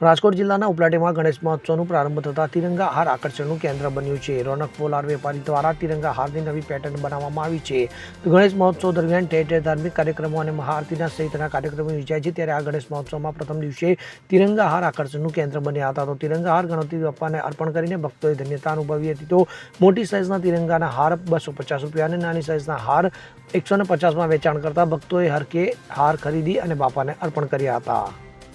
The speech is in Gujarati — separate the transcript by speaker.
Speaker 1: રાજકોટ જિલ્લાના ઉપલાટીમાં ગણેશ મહોત્સવનું પ્રારંભ થતાં તિરંગા હાર આકર્ષણનું કેન્દ્ર બન્યું છે. રોનક પોલાર વેપારી દ્વારા તિરંગા હારની નવી પેટર્ન બનાવવામાં આવી છે. ગણેશ મહોત્સવ દરમિયાન ઠેર ઠેર ધાર્મિક કાર્યક્રમો અને મહાઆરતીના સહિતના કાર્યક્રમો યોજાય છે. ત્યારે આ ગણેશ મહોત્સવમાં પ્રથમ દિવસે તિરંગા હાર આકર્ષણનું કેન્દ્ર બન્યા હતા. તો તિરંગા હાર ગણતરી બાપાને અર્પણ કરીને ભક્તોએ ધન્યતા અનુભવી હતી. તો મોટી સાઇઝના તિરંગાના હાર બસો પચાસ રૂપિયા અને નાની સાઇઝના હાર એકસો ને પચાસમાં વેચાણ કરતા ભક્તોએ હરકે હાર ખરીદી અને બાપાને અર્પણ કર્યા હતા.